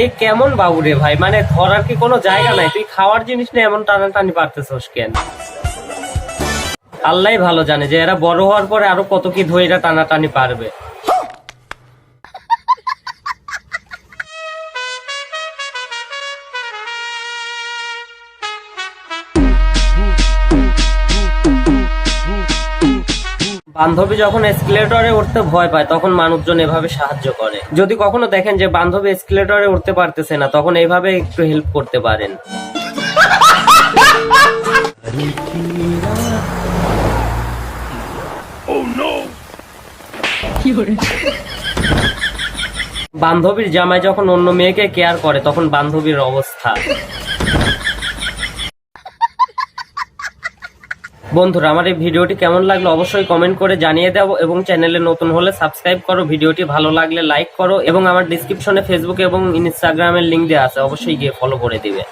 এ কেমন বাবু রে ভাই? মানে ধরার কি কোনো জায়গা নাই। তুই খাওয়ার জিনিস নিয়ে এমন টানাটানি পারতেছস কেন? আল্লাহ ভালো জানে যে এরা বড় হওয়ার পরে আরও কত কি ধৈরা টানাটানি পারবে। বান্ধবী যখন এসকেলেটরে উঠতে ভয় পায়, তখন মানুষজন এভাবে সাহায্য করে। যদি কখনো দেখেন যে বান্ধবী এসকেলেটরে উঠতে পারতেছে না, তখন এইভাবে একটু হেল্প করতে পারেন। বান্ধবীর জামাই যখন অন্য মেয়েকে কেয়ার করে, তখন বান্ধবীর অবস্থা। বন্ধুরা, আমার এই ভিডিওটি কেমন লাগল অবশ্যই কমেন্ট করে জানিয়ে দাও এবং চ্যানেলে নতুন হলে সাবস্ক্রাইব করো। ভিডিওটি ভালো লাগলে লাইক করো এবং আমার ডিসক্রিপশনে ফেসবুক এবং ইনস্টাগ্রামের লিঙ্ক দেওয়া আছে, অবশ্যই গিয়ে ফলো করে দিবে।